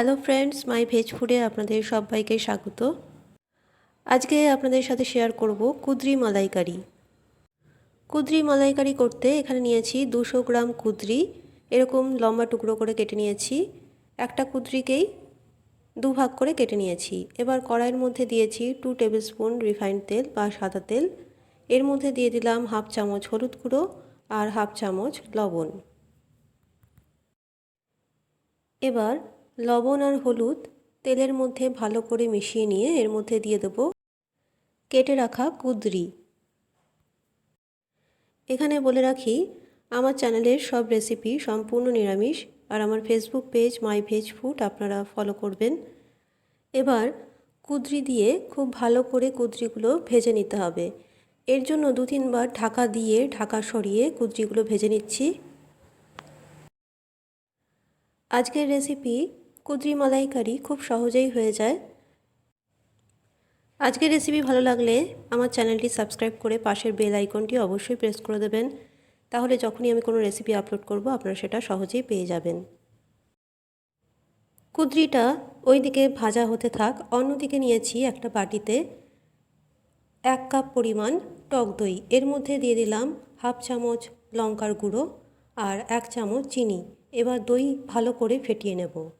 Hello friends মাই veg ফুডে আপনাদের সবাইকে স্বাগত। আজকে আপনাদের সাথে শেয়ার করব কুদ্রি মালাইকারি। কুদ্রি মালাইকারি করতে এখানে নিয়েছি দুশো গ্রাম কুদ্রি, এরকম লম্বা টুকরো করে কেটে নিয়েছি। একটা কুদ্রিকেই দু ভাগ করে কেটে নিয়েছি। এবার কড়াইয়ের মধ্যে দিয়েছি টু টেবিল স্পুন রিফাইন্ড তেল বা সাদা তেল। এর মধ্যে দিয়ে দিলাম হাফ চামচ হলুদ গুঁড়ো আর হাফ চামচ লবণ। এবার লবণ আর হলুদ তেলের মধ্যে ভালো করে মিশিয়ে নিয়ে এর মধ্যে দিয়ে দেব কেটে রাখা কুদরি। এখানে বলে রাখি, আমার চ্যানেলের সব রেসিপি সম্পূর্ণ নিরামিষ আর আমার Facebook page my veg food আপনারা ফলো করবেন। এবার কুদরি দিয়ে খুব ভালো করে কুদরিগুলো ভেজে নিতে হবে। এর জন্য দু তিনবার ঢাকা দিয়ে ঢাকা সরিয়ে কুদরিগুলো ভেজে নিচ্ছি। আজকের রেসিপি কুদরি মালাইকারি খুব সহজেই হয়ে যায়। আজকের রেসিপি ভালো লাগলে আমার চ্যানেলটি সাবস্ক্রাইব করে পাশের বেল আইকনটি অবশ্যই প্রেস করে দেবেন। তাহলে যখনই আমি কোনো রেসিপি আপলোড করব, আপনারা সেটা সহজেই পেয়ে যাবেন। কুদরিটা ওই দিকে ভাজা হতে থাক, অন্যদিকে নিয়েছি একটা বাটিতে এক কাপ পরিমাণ টক দই। এর মধ্যে দিয়ে দিলাম হাফ চামচ লঙ্কার গুঁড়ো আর এক চামচ চিনি। এবার দই ভালো করে ফেটিয়ে নেব।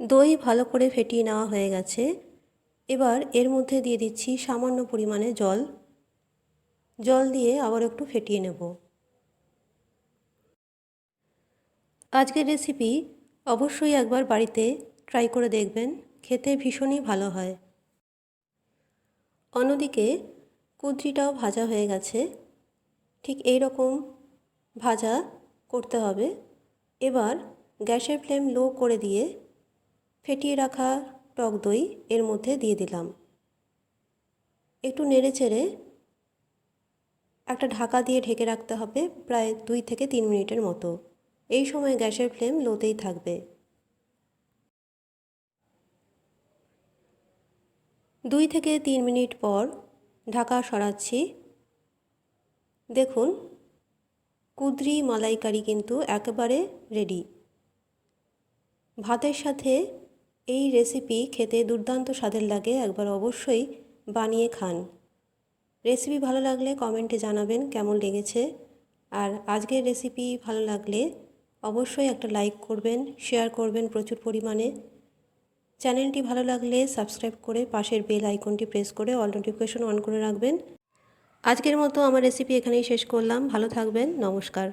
দই ভালো করে ফেটিয়ে নেওয়া হয়ে গেছে। এবার এর মধ্যে দিয়ে দিচ্ছি সামান্য পরিমাণে জল। জল দিয়ে আবার একটু ফেটিয়ে নেব। আজকের রেসিপি অবশ্যই একবার বাড়িতে ট্রাই করে দেখবেন, খেতে ভীষণই ভালো হয়। অন্যদিকে কুদ্রিটাও ভাজা হয়ে গেছে। ঠিক এই রকম ভাজা করতে হবে। এবার গ্যাসের ফ্লেম লো করে দিয়ে ফেটিয়ে রাখা টক দই এর মধ্যে দিয়ে দিলাম। একটু নেড়ে চেড়ে একটা ঢাকা দিয়ে ঢেকে রাখতে হবে প্রায় দুই থেকে তিন মিনিটের মতো। এই সময় গ্যাসের ফ্লেম লোতেই থাকবে। দুই থেকে তিন মিনিট পর ঢাকা সরাচ্ছি। দেখুন, কুদরি মালাইকারি কিন্তু একেবারে রেডি ভাতের সাথে এই রেসিপি খেতে দুর্দান্ত স্বাদের লাগে, একবার অবশ্যই বানিয়ে খান। রেসিপি ভালো লাগলে কমেন্টে জানাবেন কেমন লেগেছে। আর আজকের রেসিপি ভালো লাগলে অবশ্যই একটা লাইক করবেন শেয়ার করবেন প্রচুর পরিমাণে। চ্যানেলটি ভালো লাগলে সাবস্ক্রাইব করে পাশের বেল আইকনটি প্রেস করে অল নোটিফিকেশন অন করে রাখবেন। আজকের মতো আমার রেসিপি এখানেই শেষ করলাম, ভালো থাকবেন, নমস্কার।